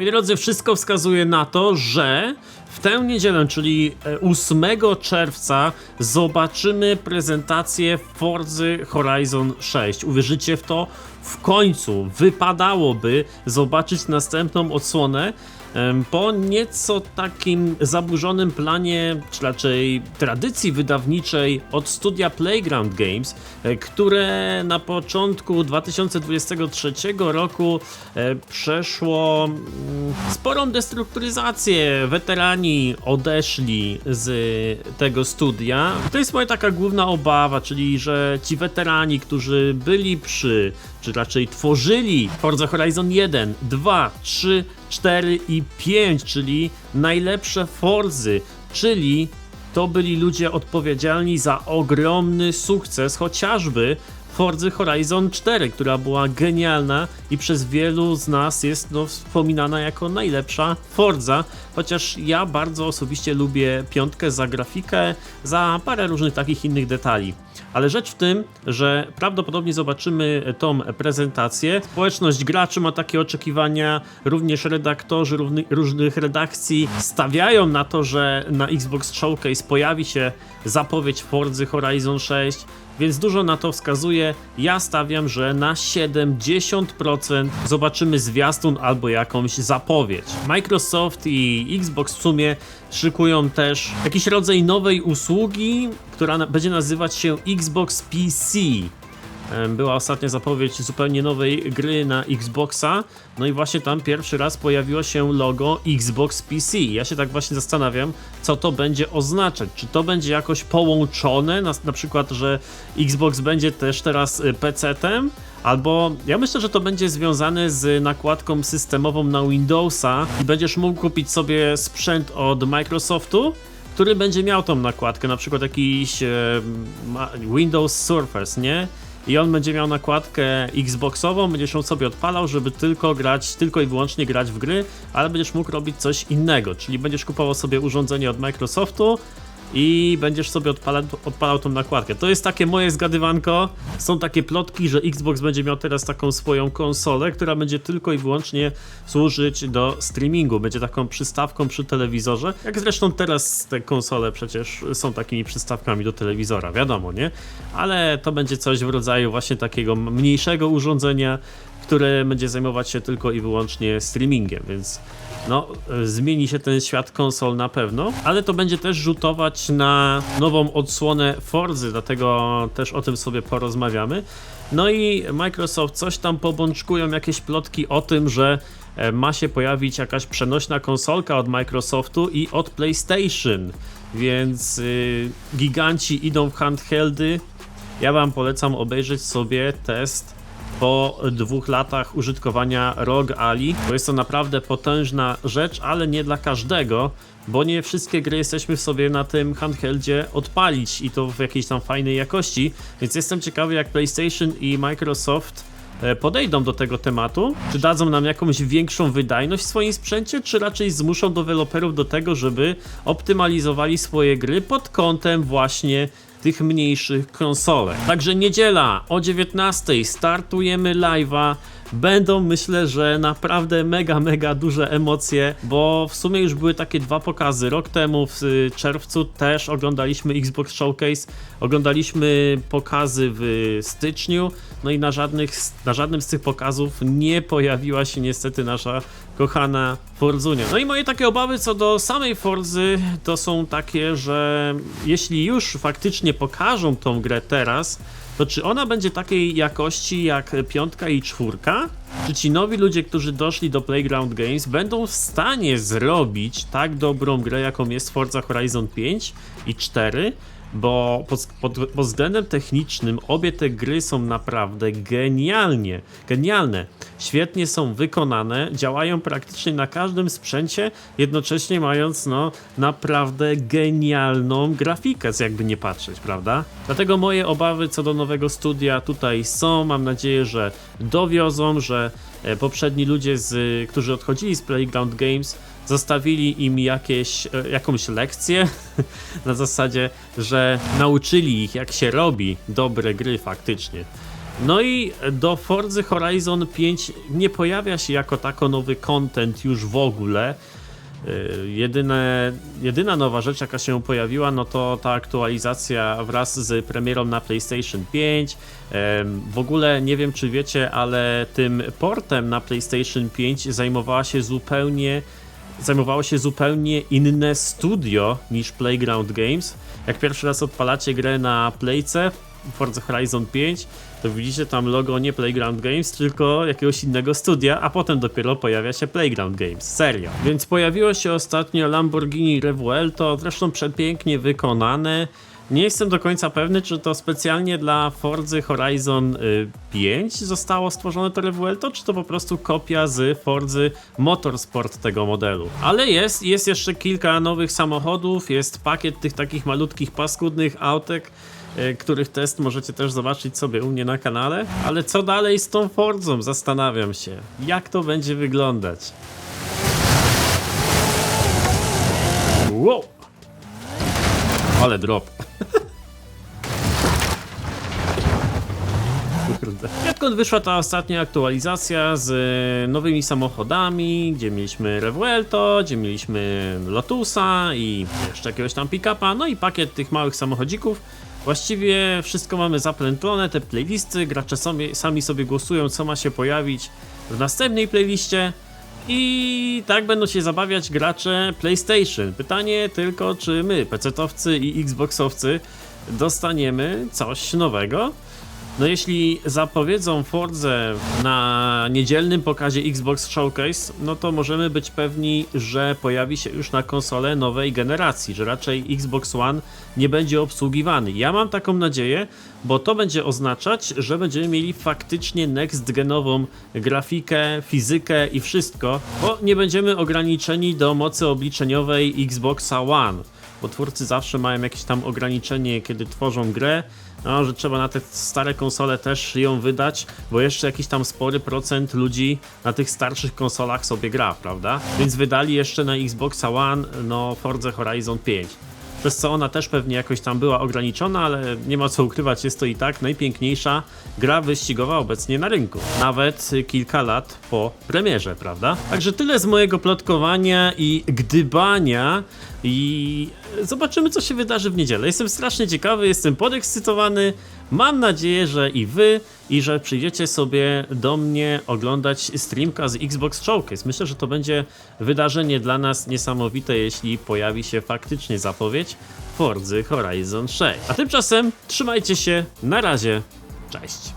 Moi drodzy, wszystko wskazuje na to, że w tę niedzielę, czyli e, 8 czerwca, zobaczymy prezentację Forzy Horizon 6. Uwierzycie w to? W końcu wypadałoby zobaczyć następną odsłonę po nieco takim zaburzonym planie, czy raczej tradycji wydawniczej od studia Playground Games, e, które na początku 2023 roku e, przeszło mm, sporą destrukturyzację. Weterani odeszli z tego studia. To jest moja taka główna obawa, czyli że ci weterani, którzy byli przy, czy raczej tworzyli Forza Horizon 1, 2, 3, 4 i 5, czyli najlepsze Forzy, czyli to byli ludzie odpowiedzialni za ogromny sukces, chociażby Forzy Horizon 4, która była genialna i przez wielu z nas jest no, wspominana jako najlepsza Forza, chociaż ja bardzo osobiście lubię piątkę za grafikę, za parę różnych takich innych detali. Ale rzecz w tym, że prawdopodobnie zobaczymy tą prezentację. Społeczność graczy ma takie oczekiwania, również redaktorzy różnych redakcji stawiają na to, że na Xbox Showcase pojawi się zapowiedź Forzy Horizon 6, więc dużo na to wskazuje. Ja stawiam, że na 70% zobaczymy zwiastun albo jakąś zapowiedź. Microsoft i Xbox w sumie szykują też jakiś rodzaj nowej usługi, która będzie nazywać się Xbox PC. Była ostatnia zapowiedź zupełnie nowej gry na Xboxa, no i właśnie tam pierwszy raz pojawiło się logo Xbox PC. Ja się tak właśnie zastanawiam, co to będzie oznaczać. Czy to będzie jakoś połączone, na, na przykład, że Xbox będzie też teraz y, PC-tem? Albo ja myślę, że to będzie związane z nakładką systemową na Windowsa i będziesz mógł kupić sobie sprzęt od Microsoftu, który będzie miał tą nakładkę, na przykład jakiś Windows Surface, nie? I on będzie miał nakładkę Xboxową, będziesz ją sobie odpalał, żeby tylko grać, tylko i wyłącznie grać w gry, ale będziesz mógł robić coś innego, czyli będziesz kupował sobie urządzenie od Microsoftu i będziesz sobie odpalał, odpalał tą nakładkę. To jest takie moje zgadywanko. Są takie plotki, że Xbox będzie miał teraz taką swoją konsolę, która będzie tylko i wyłącznie służyć do streamingu. Będzie taką przystawką przy telewizorze. Jak zresztą teraz te konsole przecież są takimi przystawkami do telewizora, wiadomo, nie? Ale to będzie coś w rodzaju właśnie takiego mniejszego urządzenia, które będzie zajmować się tylko i wyłącznie streamingiem, więc no, zmieni się ten świat konsol na pewno, ale to będzie też rzutować na nową odsłonę Forzy, dlatego też o tym sobie porozmawiamy. No i Microsoft coś tam pobączkują, jakieś plotki o tym, że e, ma się pojawić jakaś przenośna konsolka od Microsoftu i od PlayStation, więc y, giganci idą w handheldy. Ja wam polecam obejrzeć sobie test po dwóch latach użytkowania ROG Ali, bo jest to naprawdę potężna rzecz, ale nie dla każdego, bo nie wszystkie gry jesteśmy w sobie na tym handheldzie odpalić i to w jakiejś tam fajnej jakości, więc jestem ciekawy jak PlayStation i Microsoft e, podejdą do tego tematu, czy dadzą nam jakąś większą wydajność w swoim sprzęcie, czy raczej zmuszą deweloperów do tego, żeby optymalizowali swoje gry pod kątem właśnie tych mniejszych konsolek. Także niedziela o 19 startujemy live'a. Będą myślę, że naprawdę mega, mega duże emocje, bo w sumie już były takie dwa pokazy. Rok temu w y, czerwcu też oglądaliśmy Xbox Showcase, oglądaliśmy pokazy w styczniu, no i na, żadnych, na żadnym z tych pokazów nie pojawiła się niestety nasza kochana Forzunia. No i moje takie obawy co do samej Forzy to są takie, że jeśli już faktycznie pokażą tą grę teraz, to czy ona będzie takiej jakości jak piątka i czwórka? Czy ci nowi ludzie, którzy doszli do Playground Games, będą w stanie zrobić tak dobrą grę, jaką jest Forza Horizon 5 i 4? Bo pod, pod, pod względem technicznym obie te gry są naprawdę genialnie, genialne. Świetnie są wykonane, działają praktycznie na każdym sprzęcie, jednocześnie mając no naprawdę genialną grafikę, jakby nie patrzeć, prawda? Dlatego moje obawy co do nowego studia tutaj są. Mam nadzieję, że dowiozą, że e, poprzedni ludzie, z, którzy odchodzili z Playground Games, zostawili im jakieś, e, jakąś lekcję na zasadzie, że nauczyli ich jak się robi dobre gry faktycznie. No i do Forza Horizon 5 nie pojawia się jako tako nowy content już w ogóle. Yy, Jedyne, jedyna nowa rzecz, jaka się pojawiła, no to ta aktualizacja wraz z premierą na PlayStation 5. Em, W ogóle nie wiem, czy wiecie, ale tym portem na PlayStation 5 zajmowała się zupełnie zajmowało się zupełnie inne studio niż Playground Games. Jak pierwszy raz odpalacie grę na Playce Forza Horizon 5, to widzicie tam logo nie Playground Games, tylko jakiegoś innego studia, a potem dopiero pojawia się Playground Games. Serio. Więc pojawiło się ostatnio Lamborghini Revuelto, zresztą przepięknie wykonane. Nie jestem do końca pewny, czy to specjalnie dla Forza Horizon y, 5 zostało stworzone to Revuelto, czy to po prostu kopia z Forzy Motorsport tego modelu. Ale jest, jest jeszcze kilka nowych samochodów, jest pakiet tych takich malutkich paskudnych autek, y, których test możecie też zobaczyć sobie u mnie na kanale. Ale co dalej z tą Forzą? Zastanawiam się. Jak to będzie wyglądać? Wow! Ale drop. Odkąd wyszła ta ostatnia aktualizacja z e, nowymi samochodami, gdzie mieliśmy Revuelto, gdzie mieliśmy Lotusa i jeszcze jakiegoś tam pick-upa, no i pakiet tych małych samochodzików. Właściwie wszystko mamy zaplętlone, te playlisty, gracze sami, sami sobie głosują, co ma się pojawić w następnej playliście. I tak będą się zabawiać gracze PlayStation. Pytanie tylko, czy my, PC-towcy i Xboxowcy, dostaniemy coś nowego? No jeśli zapowiedzą Fordzę na niedzielnym pokazie Xbox Showcase, no to możemy być pewni, że pojawi się już na konsolę nowej generacji, że raczej Xbox One nie będzie obsługiwany. Ja mam taką nadzieję, bo to będzie oznaczać, że będziemy mieli faktycznie next-genową grafikę, fizykę i wszystko, bo nie będziemy ograniczeni do mocy obliczeniowej Xboxa One bo twórcy zawsze mają jakieś tam ograniczenie, kiedy tworzą grę, no, że trzeba na te stare konsole też ją wydać, bo jeszcze jakiś tam spory procent ludzi na tych starszych konsolach sobie gra, prawda? Więc wydali jeszcze na Xboxa One, no, Forza Horizon 5. Przez co ona też pewnie jakoś tam była ograniczona, ale nie ma co ukrywać, jest to i tak najpiękniejsza gra wyścigowa obecnie na rynku. Nawet kilka lat po premierze, prawda? Także tyle z mojego plotkowania i gdybania i zobaczymy co się wydarzy w niedzielę. Jestem strasznie ciekawy, jestem podekscytowany. Mam nadzieję, że i wy, i że przyjdziecie sobie do mnie oglądać streamka z Xbox Showcase. Myślę, że to będzie wydarzenie dla nas niesamowite, jeśli pojawi się faktycznie zapowiedź Forza Horizon 6. A tymczasem trzymajcie się, na razie, cześć.